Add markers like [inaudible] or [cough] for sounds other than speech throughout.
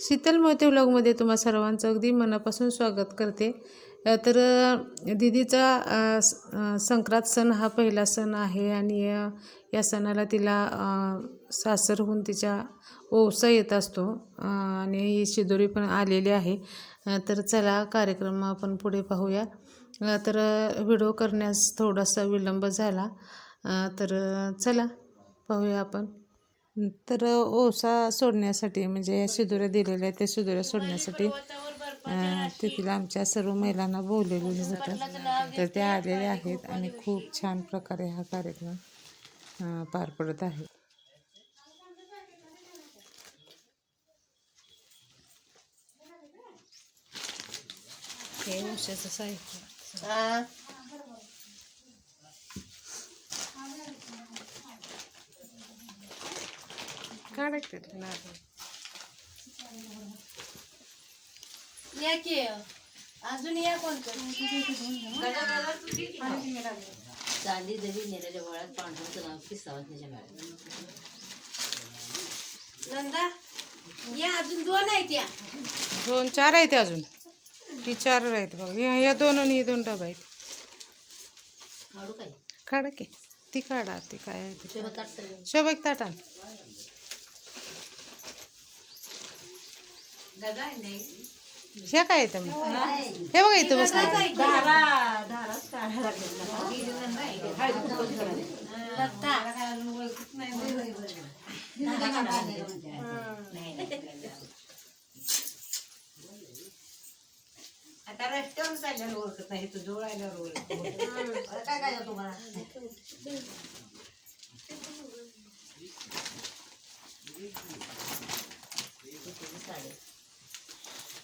शीतल मोहिते व्लॉगमध्ये तुम्हा सर्वांचं अगदी मनापासून स्वागत करते. तर दिदीचा दीदीचा स- संक्रांत सण हा पहिला सण आहे आणि या सणाला तिला सासरहून तिच्या ओवसा येत असतो आणि ही शिदोरी पण आलेली आहे. तर चला कार्यक्रम आपण पुढे पाहूया. तर व्हिडिओ करण्यास थोडासा विलंब झाला. तर चला पाहूया आपण. तर ओसा सोडण्यासाठी म्हणजे या शिदुऱ्या दिलेल्या आहेत त्या शिदुऱ्या सोडण्यासाठी तेथील आमच्या सर्व महिलांना बोलवलेलं होतं. तर त्या आलेल्या आहेत आणि खूप छान प्रकारे हा कार्यक्रम पार पडत आहे. हे उशाचं साहित्य. ते की चांदी नेलेल्या वळात पांढरचं नाव किस्सावत त्याच्या मिळालं नंदा या अजून दोन आहेत या. दोन चार आहेत अजून. ती चार आहेत बघ. या या दोन आणि हे दोन डबा आहेत. काढू काय? काढा की. ती काढा ती काय ती? ह्या काय येतं हे बघा इथं बस आता रस्त्यावर चालल्यावर ओळखत नाही तू जवळ आल्यावर ओळख काय काय तुम्हाला?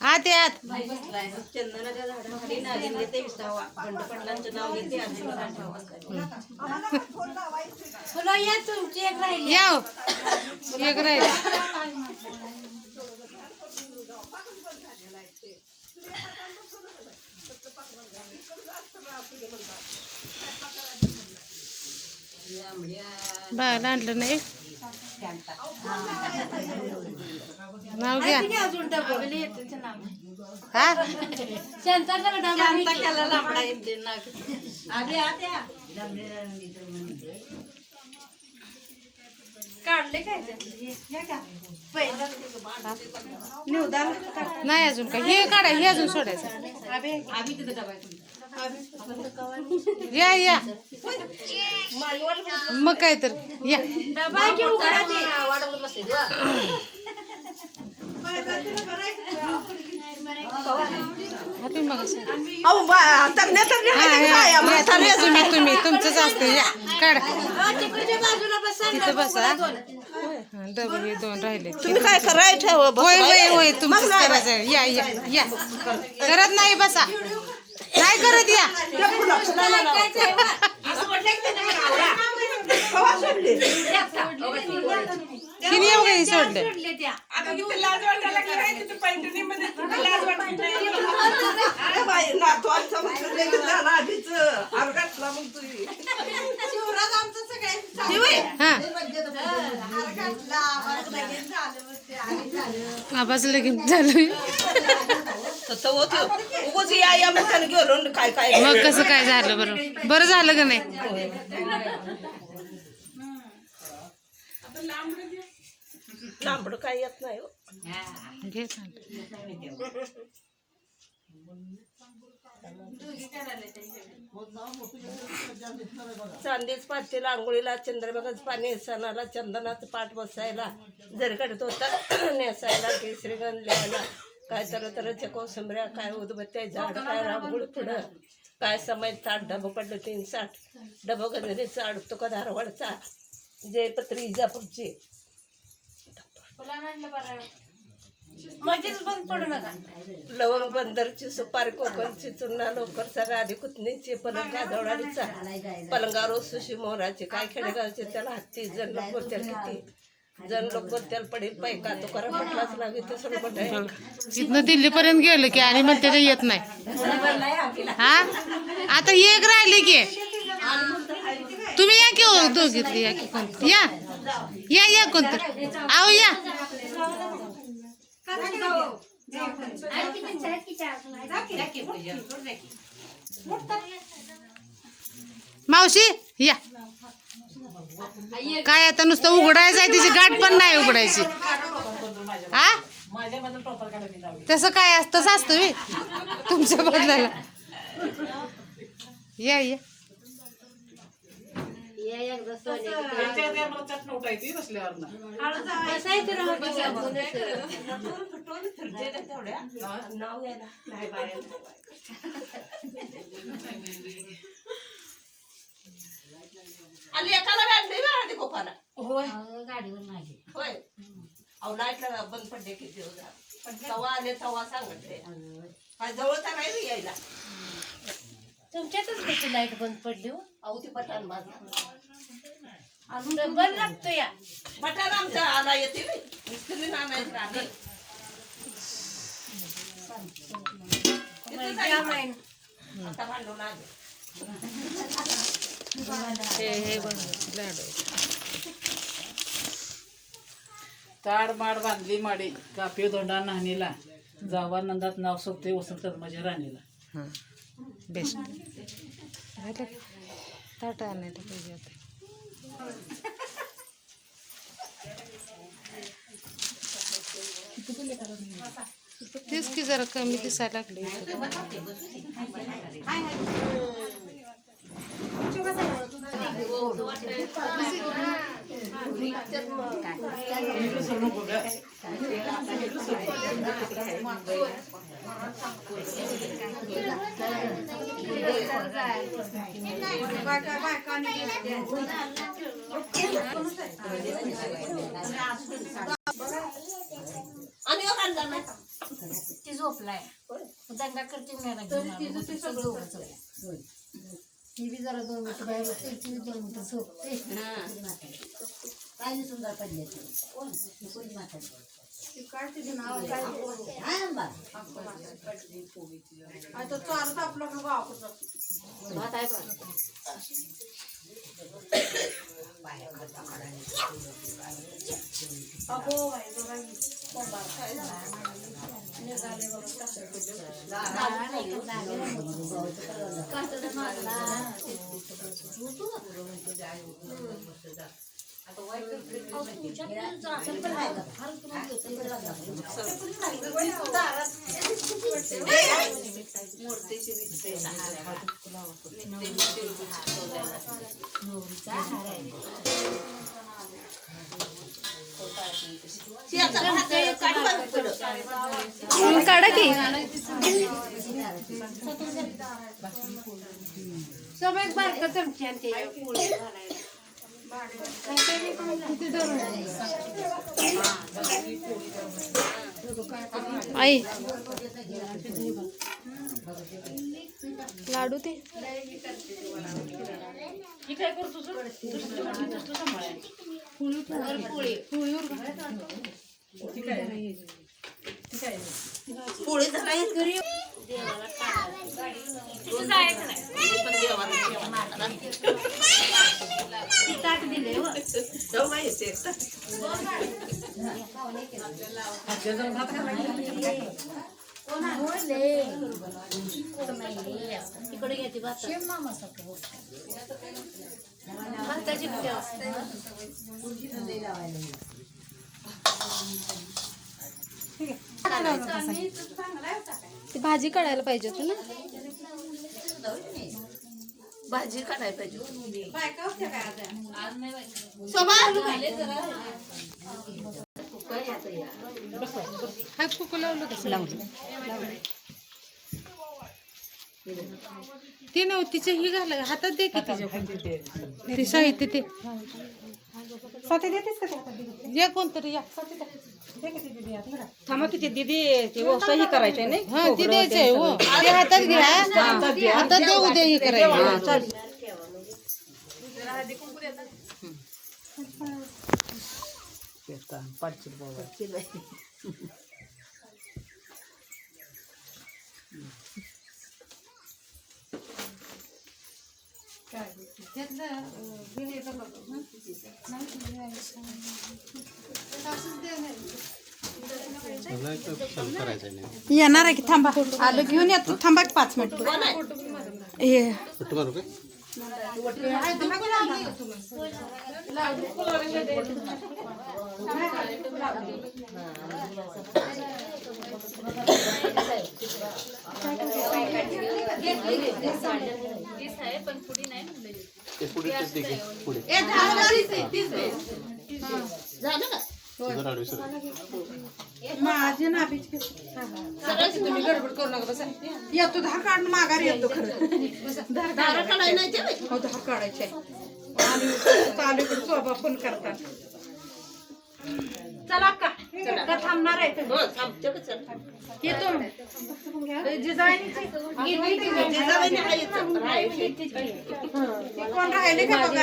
आत. या, आत चंदनाच्या झाडाखाली नागिनले ते विसावा. नाव घेते? तुला या तुमची एक राहिली. या. एक राहील. बाळाला आणलं नाही? नाव घ्या. हा? काढले काय नाही अजून काय. हे काढा हे अजून सोडायचं. या या. मग काय तर या. तुम्ही मग तुम्ही तुमचंच असतं या. काढा. बसा तिथं डबा बसा दोन. डबे दोन राहिले. तुम्ही काय कराय ठेव होय होय होय तुमचंच करायचं. या या या. करत नाही बसा. नाही करत या. तिने येऊ काही सोडलं. शिवराज आमचं आवाज लगेच मग कसं काय झालं बरं? बरं झालं का नाही? लांबड काय येत नाही हो. चांदीच पाचशे आंघोळीला चंद्रभागाच पाणी सणाला चंदनाचं पाठ बसायला. जरकडत होता [clears throat] नेसायला केसरीगण लिहायला. काय तर तरच्या कोसंबऱ्या काय उदबत्त्या झाड काय रांगोळ पुढं. काय समय ताट डबं पडलं तीन साठ. डबं गणरी चाड का धारवाडचा. जयपत्री इजापूरची. मध्येच बंद पडू नका. लवंग बंदरची सुपारी कोकणची चुन्ना लोकर सगळ्या आधी कुतनीची पलंग गाजवडाडीचा पलंगावर सुशी मोहराची काय खेडेगावचे त्याला हत्ती जण लोक बोलत्याल किती? जण लोक बोलत्याल पडेल पैका तो करा म्हटलाच नाही तसं म्हटलं इथनं दिल्लीपर्यंत गेलं की आणि म्हणते ते येत नाही. हा? आता एक राहिले की. तुम्ही या की हो दोघीतली या की कोण या. या या कोणतं? आहो या. मावशी या. काय आता नुसतं उघडायचं आहे तिची गाठ पण नाही उघडायची. हा तसं काय असतं तसं असतं मी तुमच्या बदलाला या या. नाव यायला नाही बाहेर आणि एकाला गाडी नाही कोपाला. होय. अहो लाईटला बंद पडले किती झाले. पण तवा आले तवा सांगते. काय जवळचा नाही रे यायला. तुमच्यातच कशी लाइट बंद पडली हो? अहो ती पठाण माझा. अजून बंद लागतो या. पठाण आमचा आला येते रे मिस्त्री आणायचं राहते तिथं जाईल. आता भांडून आले हे हे बघ लाडू. आहे. ताड माड बांधली माडी कापी दोंडा नाहणीला. जावा नंदात नाव सोपते वसंत माझ्या राणीला. हां. बेस्ट? ताट आणायला पाहिजे आता. तेच की जरा कमी दिसायला लागले. आणि एक आणला नाही का? ती झोपलाय दंगा करते मी ती बी जरा दोन मिनिटं बाहेर बसते ती बी दोन मिनिटं झोपते. शियाचा भात आहे, काढ बरं पुढं. काढा की सब एक बारका चमची आणि ते पोळी घालायला. आई लाडू ते पोळी जरा एक घरी ये. Hey, hey, hey. काढ़ा जायचं नाही. मी पण देवाला जेवण आणणार. दिलंय हो. जाऊ बाई, येते एकटा. इकडे घ्या ती भात. भाताची ठेव. ती भाजी काढायला पाहिजे होती ना भाजी काढायला पाहिजे हात कुकू लावलं कसं लावलं ते तिचे ही घाल हातात दे की तिच्या ते साहित्य ते या कोणतरी या. थांबा किती दिदी ते ही करायचंय नाही? हा ती हो. ते हातात घ्या. हातात हे करायचं. पाडशील बाबा येणार आहे की थांबा। आलं घेऊन येतो थांबा पाच मिनिट. हे माझे नाभीच तुम्ही गडबड करू नका बसा. येतो धार काढून माघार येतो खरं. धार काढायचे हो धार काढायचे. आणि चालू इकडे शोभा फुल करतात. चला का? का थांबणार आहे हो जिजाबाईने. कोण राहिले का बघा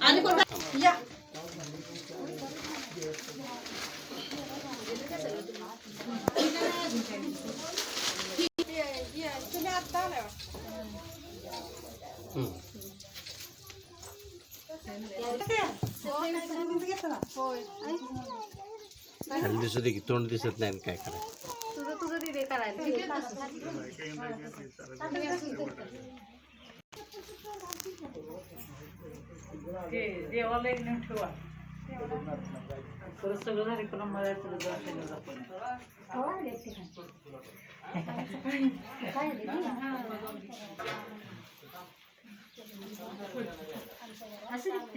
आणि कोण या तुम्ही आता आलाय खाली दिसत की तोंड दिसत नाही आणि काय करायचं. ते देवाला एक नेऊन ठेवा. परत सगळं झाले पण मला सगळं दर्शन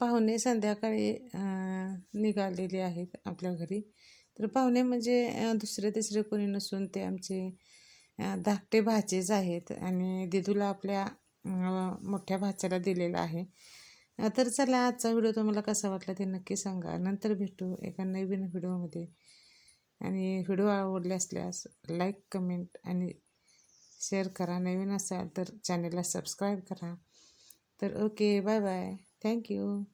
पाहुणे संध्याकाळी निघालेले आहेत आपल्या घरी. तर पाहुणे म्हणजे दुसरे तिसरे कोणी नसून ते आमचे धाकटे भाचेच आहेत आणि दिदूला आपल्या मोठ्या भाच्याला दिलेला आहे. तर चला आजचा व्हिडिओ तुम्हाला कसा वाटला ते नक्की सांगा. नंतर भेटू एका नवीन व्हिडिओमध्ये. आणि व्हिडिओ आवडले असल्यास लाईक कमेंट आणि शेअर करा. नवीन असाल तर चॅनलला सबस्क्राईब करा. तर okay bye bye. Thank you.